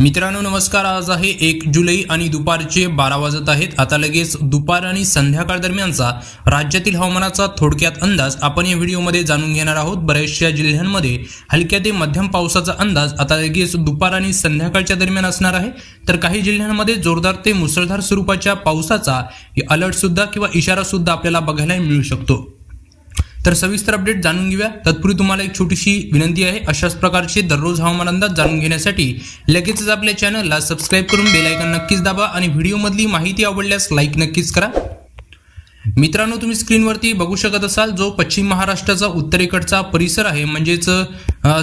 मित्रांनो नमस्कार. आज आहे एक जुलै आणि दुपारचे बारा वाजत आहेत. आता लगेच दुपार आणि संध्याकाळ दरम्यानचा राज्यातील हवामानाचा थोडक्यात अंदाज आपण या व्हिडिओमध्ये जाणून घेणार आहोत. बऱ्याचशा जिल्ह्यांमध्ये हलक्या ते मध्यम पावसाचा अंदाज आता लगेच दुपार आणि संध्याकाळच्या दरम्यान असणार आहे. तर काही जिल्ह्यांमध्ये जोरदार ते मुसळधार स्वरूपाच्या पावसाचा अलर्टसुद्धा किंवा इशारासुद्धा आपल्याला बघायला मिळू शकतो. तर सविस्तर अपडेट जाणून घेऊया. तत्पूर्वी तुम्हाला एक छोटीशी विनंती आहे. अशाच प्रकारचे दररोज हवामान अंदाज जाणून घेण्यासाठी लगेचच आपल्या चॅनलला सबस्क्राईब करून बेलायकन नक्कीच दाबा आणि व्हिडिओमधली माहिती आवडल्यास लाईक नक्कीच करा. मित्रांनो तुम्ही स्क्रीनवरती बघू शकत असाल जो पश्चिम महाराष्ट्राचा उत्तरेकडचा परिसर आहे. म्हणजेच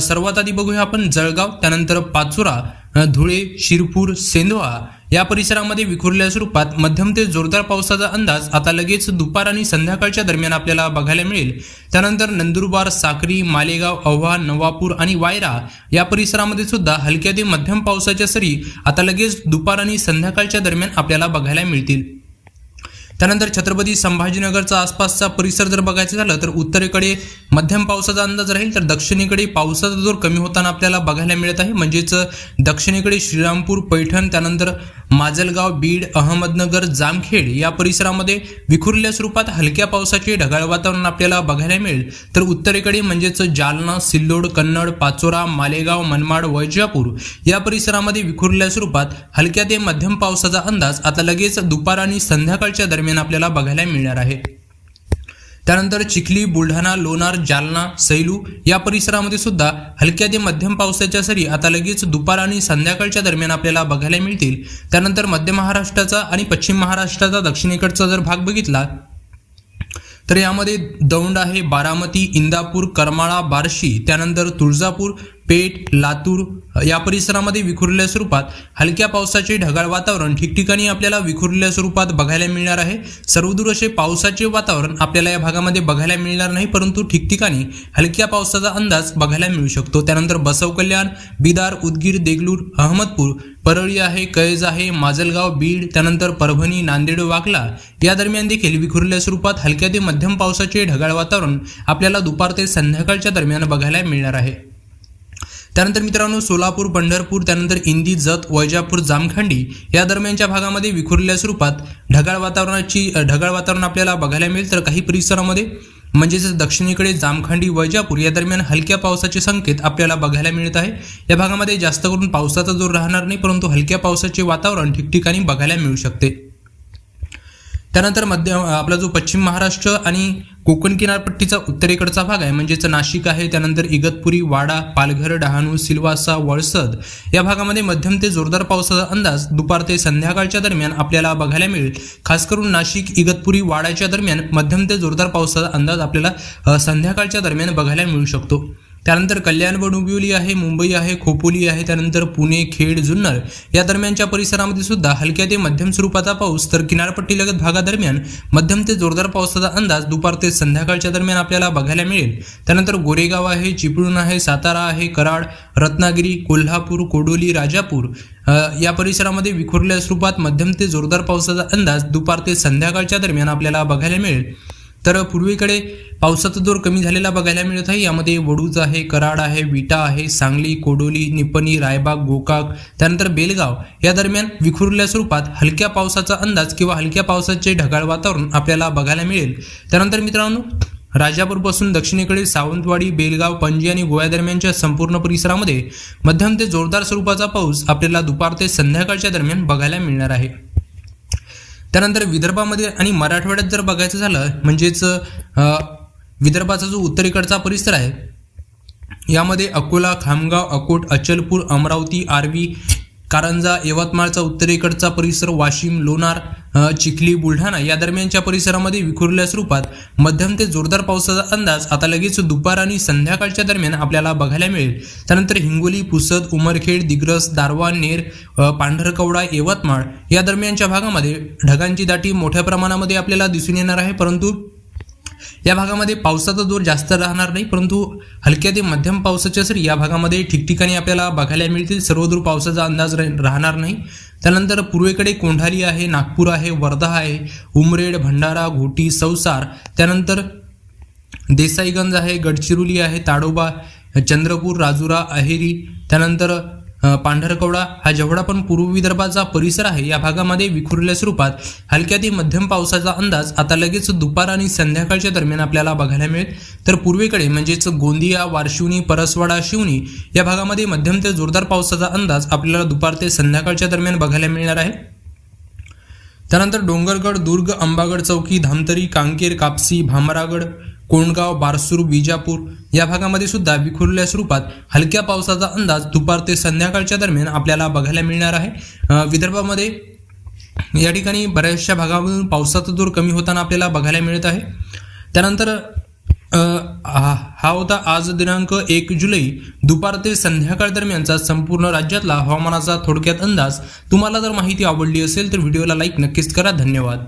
सर्वात आधी बघूया आपण जळगाव त्यानंतर पाचोरा धुळे शिरपूर सेंधवा या परिसरामध्ये विखुरल्या स्वरूपात मध्यम ते जोरदार पावसाचा अंदाज आता लगेच दुपार आणि संध्याकाळच्या दरम्यान आपल्याला बघायला मिळेल. त्यानंतर नंदुरबार साक्री मालेगाव औव्हा नवापूर आणि वायरा या परिसरामध्ये सुद्धा हलक्या ते मध्यम पावसाच्या सरी आता लगेच दुपार आणि संध्याकाळच्या दरम्यान आपल्याला बघायला मिळतील. त्यानंतर छत्रपती संभाजीनगरचा आसपासचा परिसर जर बघायचं झालं तर उत्तरेकडे मध्यम पावसाचा अंदाज राहील तर दक्षिणेकडे पावसाचा जोर कमी होताना आपल्याला बघायला मिळत आहे. म्हणजेच दक्षिणेकडे श्रीरामपूर पैठण त्यानंतर माजलगाव बीड अहमदनगर जामखेड या परिसरामध्ये विखुरल्या स्वरूपात हलक्या पावसाचे ढगाळ वातावरण आपल्याला बघायला मिळेल. तर उत्तरेकडे म्हणजेच जालना सिल्लोड कन्नड पाचोरा मालेगाव मनमाड वैजापूर या परिसरामध्ये विखुरल्या स्वरूपात हलक्या ते मध्यम पावसाचा अंदाज आता लगेच दुपार आणि संध्याकाळच्या दरम्यान आपल्याला बघायला मिळणार आहे. त्यानंतर चिखली बुलढाणा लोणार जालना सैलू या परिसरामध्ये सुद्धा हलक्या ते मध्यम पावसाच्या सरी आता लगेच दुपार आणि संध्याकाळच्या दरम्यान आपल्याला बघायला मिळतील. त्यानंतर मध्य महाराष्ट्राचा आणि पश्चिम महाराष्ट्राचा दक्षिणेकडचा जर भाग बघितला तर यामध्ये दौंड आहे बारामती इंदापूर करमाळा बार्शी त्यानंतर तुळजापूर पेठ लातूर या परिसरामध्ये विखुरलेल्या स्वरूपात हलक्या पावसाचे ढगाळ वातावरण ठिकठिकाणी आपल्याला विखुरलेल्या स्वरूपात बघायला मिळणार आहे. सर्वदूर असे पावसाचे वातावरण आपल्याला या भागामध्ये बघायला मिळणार नाही परंतु ठिकठिकाणी हलक्या पावसाचा अंदाज बघायला मिळू शकतो. त्यानंतर बसव कल्याण बिदार उदगीर देगलूर अहमदपूर परळी आहे कैज आहे माजलगाव बीड त्यानंतर परभणी नांदेड वाकला. या दरम्यान देखील विखुरलेल्या स्वरूपात हलक्या ते मध्यम पावसाचे ढगाळ वातावरण आपल्याला दुपार ते संध्याकाळच्या दरम्यान बघायला मिळणार आहे. त्यानंतर मित्रांनो सोलापूर पंढरपूर त्यानंतर इंदी जत वैजापूर जामखंडी या दरम्यानच्या भागामध्ये विखुरलेल्या स्वरूपात ढगाळ वातावरणाची ढगाळ वातावरण आपल्याला बघायला मिळेल. तर काही परिसरामध्ये म्हणजेच दक्षिणेकडे जामखंडी वैजापूर या दरम्यान हलक्या पावसाचे संकेत आपल्याला बघायला मिळत आहे. या भागामध्ये जास्त करून पावसाचा जोर राहणार नाही परंतु हलक्या पावसाचे वातावरण ठिकठिकाणी बघायला मिळू शकते. त्यानंतर मध्य आपला जो पश्चिम महाराष्ट्र आणि कोकण किनारपट्टीचा उत्तरेकडचा भाग आहे म्हणजेच नाशिक आहे त्यानंतर इगतपुरी वाडा पालघर डहाणू सिल्वासा वळसद या भागामध्ये मध्यम ते जोरदार पावसाचा अंदाज दुपार ते संध्याकाळच्या दरम्यान आपल्याला बघायला मिळेल. खास करून नाशिक इगतपुरी वाडाच्या दरम्यान मध्यम ते जोरदार पावसाचा अंदाज आपल्याला संध्याकाळच्या दरम्यान बघायला मिळू शकतो. त्यानंतर कल्याण डोंबिवली आहे मुंबई आहे खोपोली आहे त्यानंतर पुणे खेड जुन्नर. या दरम्यानच्या परिसरामध्ये सुद्धा हलक्या ते मध्यम स्वरूपाचा पाऊस तर किनारपट्टीलगत भागादरम्यान मध्यम ते जोरदार पावसाचा अंदाज दुपार ते संध्याकाळच्या दरम्यान आपल्याला बघायला मिळेल. त्यानंतर गोरेगाव आहे चिपळूण आहे सातारा आहे कराड रत्नागिरी कोल्हापूर कोडोली राजापूर. या परिसरामध्ये विखुरल्या स्वरूपात मध्यम ते जोरदार पावसाचा अंदाज दुपार ते संध्याकाळच्या दरम्यान आपल्याला बघायला मिळेल. तर पूर्वेकडे पावसाचा जोर कमी झालेला बघायला मिळत आहे. यामध्ये वडूज आहे कराड आहे विटा आहे सांगली कोडोली निपणी रायबाग गोकाक त्यानंतर बेलगाव. या दरम्यान विखुरल्या स्वरूपात हलक्या पावसाचा अंदाज किंवा हलक्या पावसाचे ढगाळ वातावरण आपल्याला बघायला मिळेल. त्यानंतर मित्रांनो राजापूरपासून दक्षिणेकडील सावंतवाडी बेलगाव पणजी आणि गोव्या दरम्यानच्या संपूर्ण परिसरामध्ये मध्यम ते जोरदार स्वरूपाचा पाऊस आपल्याला दुपार ते संध्याकाळच्या दरम्यान बघायला मिळणार आहे. त्यानंतर विदर्भामध्ये आणि मराठवाड्यात जर बघायचं झालं म्हणजेच विदर्भाचा जो उत्तरेकडचा परिसर आहे यामध्ये अकोला खामगाव अकोट अचलपूर अमरावती आर्वी कारंजा यवतमाळचा उत्तरेकडचा परिसर वाशिम लोणार चिखली बुलढाणा या दरम्यानच्या परिसरामध्ये विखुरल्या स्वरूपात मध्यम ते जोरदार पावसाचा अंदाज आता लगेच दुपार आणि संध्याकाळच्या दरम्यान आपल्याला बघायला मिळेल. त्यानंतर हिंगोली पुसद उमरखेड दिग्रस दारवा नेर पांढरकवडा यवतमाळ या दरम्यानच्या भागामध्ये ढगांची दाटी मोठ्या प्रमाणामध्ये आपल्याला दिसून येणार आहे. परंतु या भागामध्ये पावसाचा जोर जास्त राहणार नाही परंतु हलक्या ते मध्यम पावसाच्या सरी या भागामध्ये ठिकठिकाणी आपल्याला बघायला मिळतील. सर्वदूर पावसाचा अंदाज राहणार नाही. त्यानंतर पूर्वेकडे कोंढारी आहे नागपूर आहे वर्धा आहे उमरेड भंडारा घोटी सौसार. त्यानंतर देसाईगंज आहे गडचिरोली आहे ताडोबा चंद्रपूर राजुरा अहेरी. त्यानंतर पांढरकवडा हा जेवढा पण पूर्व विदर्भाचा परिसर आहे या भागामध्ये विखुरलेल्या स्वरूपात हलक्या ते मध्यम पावसाचा अंदाज आता लगेच दुपार आणि संध्याकाळच्या दरम्यान आपल्याला बघायला मिळेल. तर पूर्वेकडे म्हणजेच गोंदिया वारशिवनी परसवाडा शिवनी या भागामध्ये मध्यम ते जोरदार पावसाचा अंदाज आपल्याला दुपार ते संध्याकाळच्या दरम्यान बघायला मिळणार आहे. त्यानंतर डोंगरगड दुर्ग अंबागड चौकी धामतरी कांकेर कापसी भामरागड कोंडगाव बारसूर विजापूर या भागामध्ये सुद्धा विखुरल्या स्वरूपात हलक्या पावसाचा अंदाज दुपार ते संध्याकाळच्या दरम्यान आपल्याला बघायला मिळणार आहे. विदर्भामध्ये या ठिकाणी बऱ्याचशा भागामधून पावसाचा जोर कमी होताना आपल्याला बघायला मिळत आहे. त्यानंतर हा होता आज दिनांक एक जुलै. दुपार ते संध्याकाळ दरम्यानचा संपूर्ण राज्यातला हवामानाचा थोडक्यात अंदाज. तुम्हाला जर माहिती आवडली असेल तर व्हिडिओला लाईक नक्कीच करा. धन्यवाद.